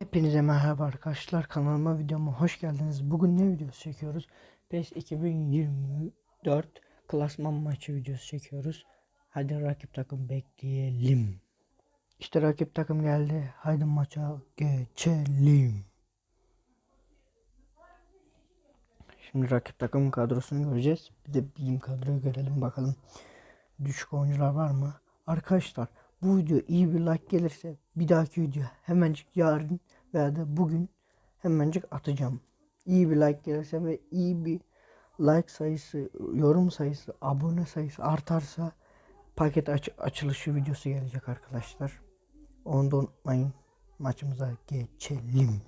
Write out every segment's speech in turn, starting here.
Hepinize merhaba arkadaşlar kanalıma videoma hoş geldiniz. Bugün ne videosu çekiyoruz? PES 2024 klasman maçı videosu çekiyoruz. Hadi rakip takım bekleyelim. İşte rakip takım geldi. Haydi maça geçelim. Şimdi rakip takımın kadrosunu göreceğiz. Bir de bizim kadroyu görelim bakalım. Düşük oyuncular var mı? Arkadaşlar bu video iyi bir like gelirse bir dahaki video hemencik yarın veya da bugün hemencik atacağım. İyi bir like gelirse ve iyi bir like sayısı, yorum sayısı, abone sayısı artarsa paket aç açılışı videosu gelecek arkadaşlar. Onu da unutmayın. Maçımıza geçelim.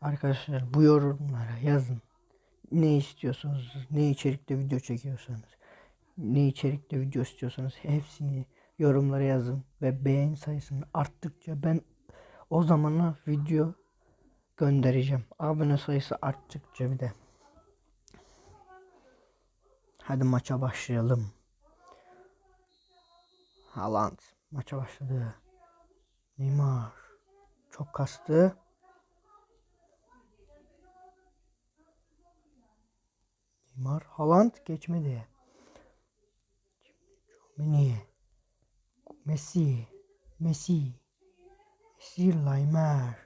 Arkadaşlar bu yorumlara yazın. Ne istiyorsunuz, ne içerikte video çekiyorsanız, ne içerikte video istiyorsanız hepsini yorumlara yazın ve beğen sayısını arttıkça ben o zamana video göndereceğim. Abone sayısı arttıkça bir de. Hadi maça başlayalım. Haaland maça başladı. Neymar çok kastı. Neymar Haaland geçmedi. Mini Messi Messi Messi Laimer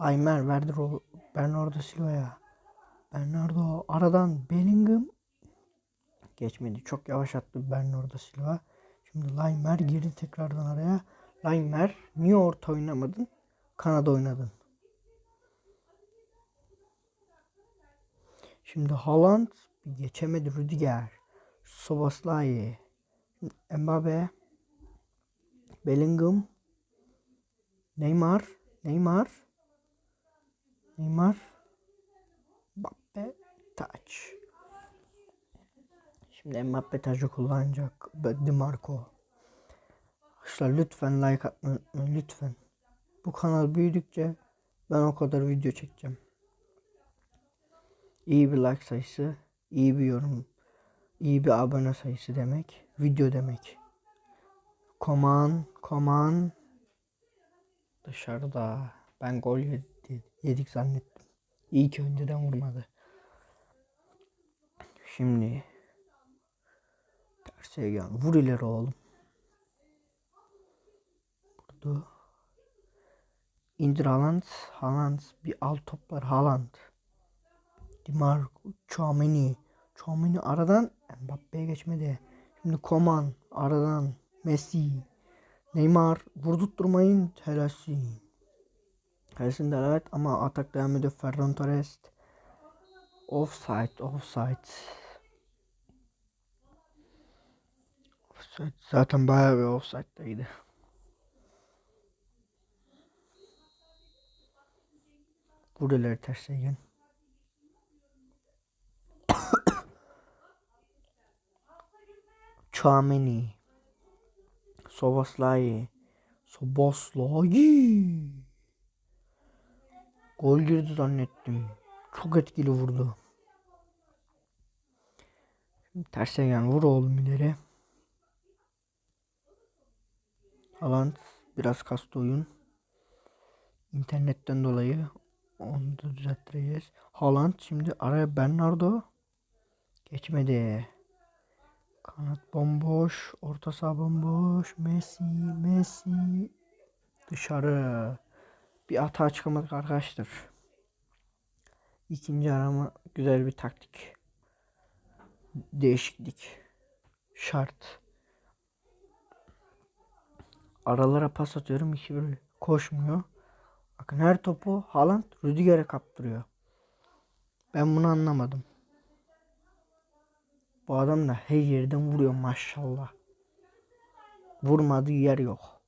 Laimer verdi Ro- Bernardo Silva'ya Bernardo aradan Bellingham geçmedi. Çok yavaş attı Bernardo Silva. Şimdi Laimer girdi tekrardan araya. Laimer niye orta oynamadın? Kanada oynadın. Şimdi Haaland geçemedi Rüdiger. Soboslay. Mbappe. Bellingham. Neymar. Neymar. Neymar. Mbappe. Taç. Şimdi Mbappe tacı kullanacak. Di Marco. Arkadaşlar lütfen like atmayı unutmayın. Lütfen. Bu kanal büyüdükçe ben o kadar video çekeceğim. İyi bir like sayısı, iyi bir yorum, iyi bir abone sayısı demek, video demek. Koman, koman dışarıda. Ben gol yedi, yedik zannettim. İyi ki önceden vurmadı. Şimdi terse gel. Vur ileri oğlum. Burada. İndir Haaland. Haaland bir alt top var Haaland. Marco, Chouameni. Chouameni aradan Mbappe'ye geçmedi. Şimdi Koman aradan Messi. Neymar vurdurtturmayın helalsin. Helalsin de evet ama atak devam ediyor Ferran Torres. Offside, offside. Offside zaten bayağı bir offside'daydı. Buraları terse Chouameni. Soboslai. Soboslai. Gol girdi zannettim. Çok etkili vurdu. Şimdi terse yani vur oğlum ileri. Haaland biraz kastı oyun. İnternetten dolayı onu da düzelttireceğiz. Haaland şimdi araya Bernardo geçmedi. Kanat bomboş. Orta saha bomboş. Messi. Messi. Dışarı. Bir hata çıkamadık arkadaşlar. İkinci arama güzel bir taktik. Değişiklik. Şart. Aralara pas atıyorum. bir koşmuyor. Bakın her topu Haaland Rüdiger'e kaptırıyor. Ben bunu anlamadım. Bu adam da her yerden vuruyor maşallah. Vurmadığı yer yok.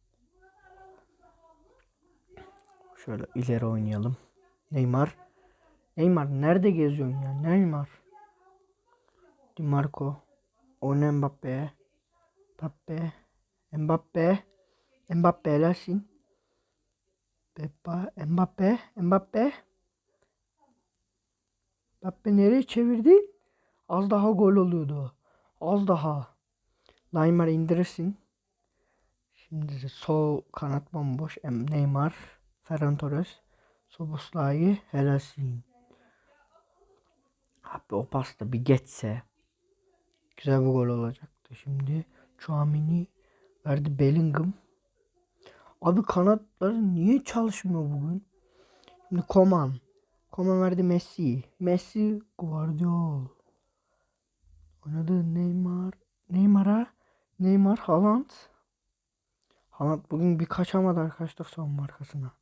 Şöyle ileri oynayalım. Neymar. Neymar nerede geziyorsun ya? Neymar. Di Marco. Oyna Mbappe'ye. Mbappe. Mbappe. Mbappe helalsin. Peppa. Mbappe. Mbappe. Mbappe nereye çevirdin? Az daha gol oluyordu. Az daha. Neymar indirirsin. Şimdi sol kanat bomboş. Neymar, Ferran Torres, Soboslai, helalsin. Abi o pasta bir geçse güzel bir gol olacaktı. Şimdi Chouamini verdi Bellingham. Abi kanatları niye çalışmıyor bugün? Şimdi Koman. Koman verdi Messi. Messi Guardiol. Oynadı Neymar. Neymar'a. Neymar Haaland. Haaland bugün bir kaçamadı arkadaşlar savunma arkasına.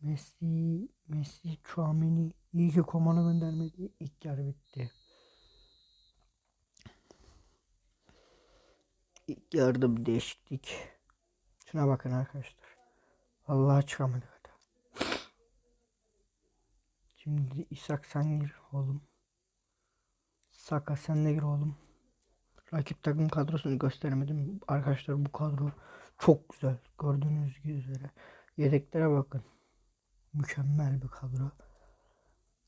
Messi, Messi, Chouameni. İyi ki Koman'ı göndermedi. İlk yarı bitti. İlk yarıda bir değişiklik. Şuna bakın arkadaşlar. Vallahi çıkamadık hadi. Şimdi İshak sen oğlum. Saka sen de gir oğlum. Rakip takım kadrosunu göstermedim. Arkadaşlar bu kadro çok güzel. Gördüğünüz üzere. Yedeklere bakın. Mükemmel bir kadro.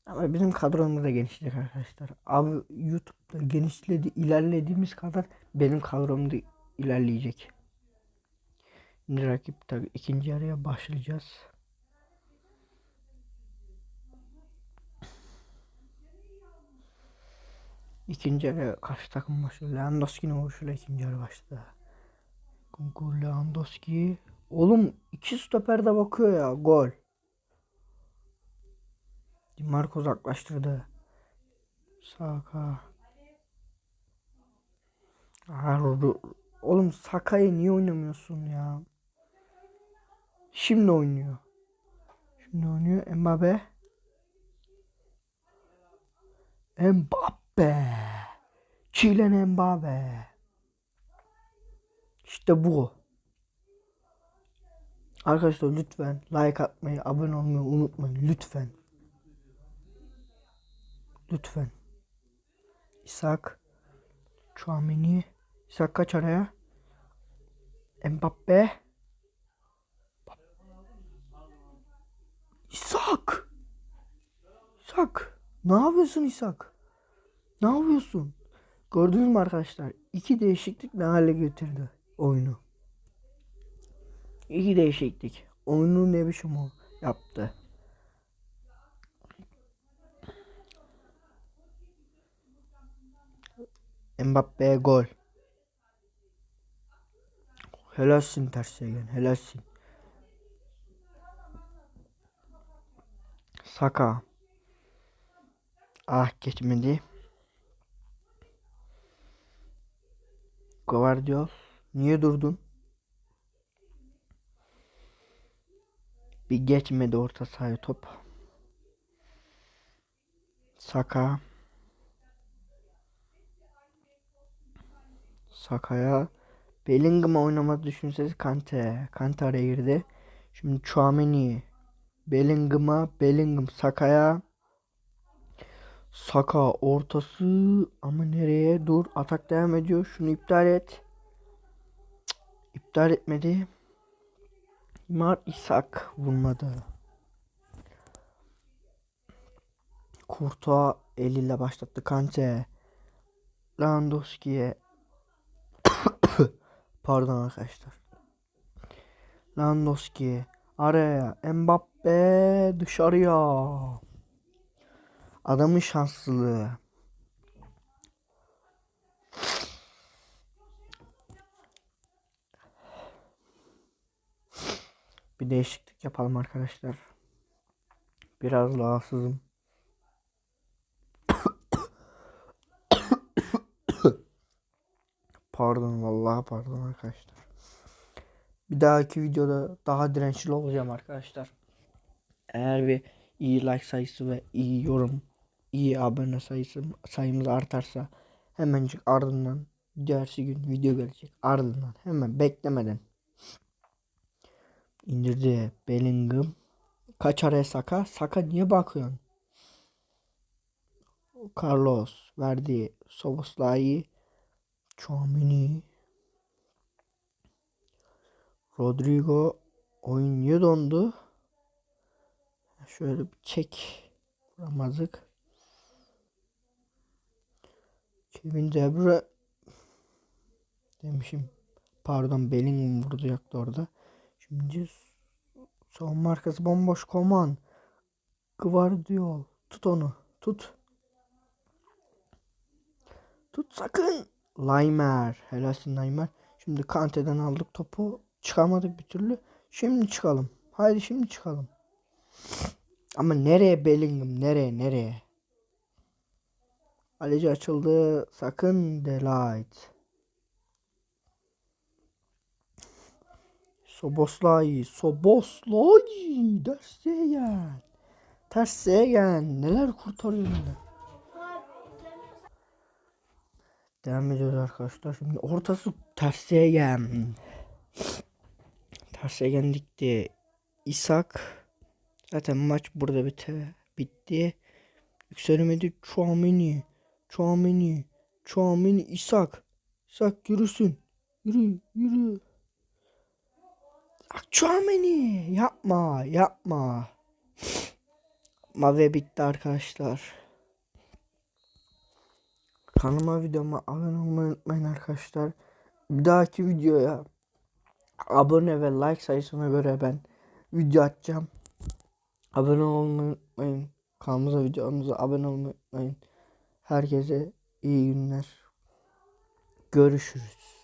Ama bizim kadromuz da genişleyecek arkadaşlar. Abi YouTube'da genişledi, ilerlediğimiz kadar benim kadrom da ilerleyecek. Şimdi rakip tabi ikinci yarıya başlayacağız. İkinci yarı karşı takım başlıyor. Lewandowski'nin vuruşuyla ikinci yarı başladı. Kunkur Lewandowski. Oğlum iki stoper de bakıyor ya. Gol. Di Marco uzaklaştırdı. Saka. Ro- Oğlum Saka'yı niye oynamıyorsun ya? Şimdi oynuyor. Şimdi oynuyor Mbappe. Mbappe. Kylian Mbappe. İşte bu. Arkadaşlar lütfen like atmayı, abone olmayı unutmayın. Lütfen. Lütfen. İshak. Chouameni. İshak kaç araya? Mbappe. İshak. İshak. Ne yapıyorsun İshak? Ne yapıyorsun? Gördünüz mü arkadaşlar? İki değişiklik ne hale getirdi oyunu. İki değişiklik. Oyunu ne biçim o yaptı. Mbappe gol. Helalsin Ter Stegen, helalsin. Saka. Ah geçmedi. Guardiol. Niye durdun? Bir geçmedi orta sahaya top. Saka. Saka'ya Bellingham'a oynamaz düşünseniz Kante. Kante araya girdi. Şimdi Chouameni. Bellingham'a. Bellingham Saka'ya. Saka ortası ama nereye? Dur atak devam ediyor. Şunu iptal et. Cık, İptal etmedi. Mar İshak vurmadı. Kurtuğa eliyle başlattı Kante. Lewandowski'ye Pardon arkadaşlar. Lewandowski araya Mbappe dışarıya. Adamın şanslılığı. Bir değişiklik yapalım arkadaşlar. Biraz rahatsızım. Pardon vallahi pardon arkadaşlar. Bir dahaki videoda daha dirençli olacağım arkadaşlar. Eğer bir iyi like sayısı ve iyi yorum, iyi abone sayısı sayımız artarsa hemencik ardından diğersi gün video gelecek. Ardından hemen beklemeden indirdi Bellingham. Kaç araya Saka? Saka niye bakıyorsun? Carlos verdi Soboslai Chouamini Rodrigo oyun niye dondu? Şöyle bir çek. Vuramazdık. Kevin De Bruyne demişim. Pardon Bellingham vuracaktı orada. Şimdi son markası bomboş Koman. Guardiol. Tut onu. Tut. Tut sakın. Laimer. Helalsin Laimer. Şimdi Kante'den aldık topu. Çıkamadık bir türlü. Şimdi çıkalım. Haydi şimdi çıkalım. Ama nereye Bellingham? Nereye? Nereye? Kaleci açıldı. Sakın Delight. Soboslay. Soboslay. Derse gel. Terse gel. Neler kurtarıyor neler. Devam ediyoruz arkadaşlar. Şimdi ortası Tersegen. Tersegen dikti. İshak. Zaten maç burada bite, bitti. Yükselemedi. Chouameni. Chouameni. Chouameni. İshak. İshak yürüsün. Yürü. Yürü. Chouameni. Yapma. Yapma. Mave bitti arkadaşlar. Kanalıma videoma abone olmayı unutmayın arkadaşlar. Bir dahaki videoya abone ve like sayısına göre ben video atacağım. Abone olmayı unutmayın. Kanalımıza videomuza abone olmayı unutmayın. Herkese iyi günler. Görüşürüz.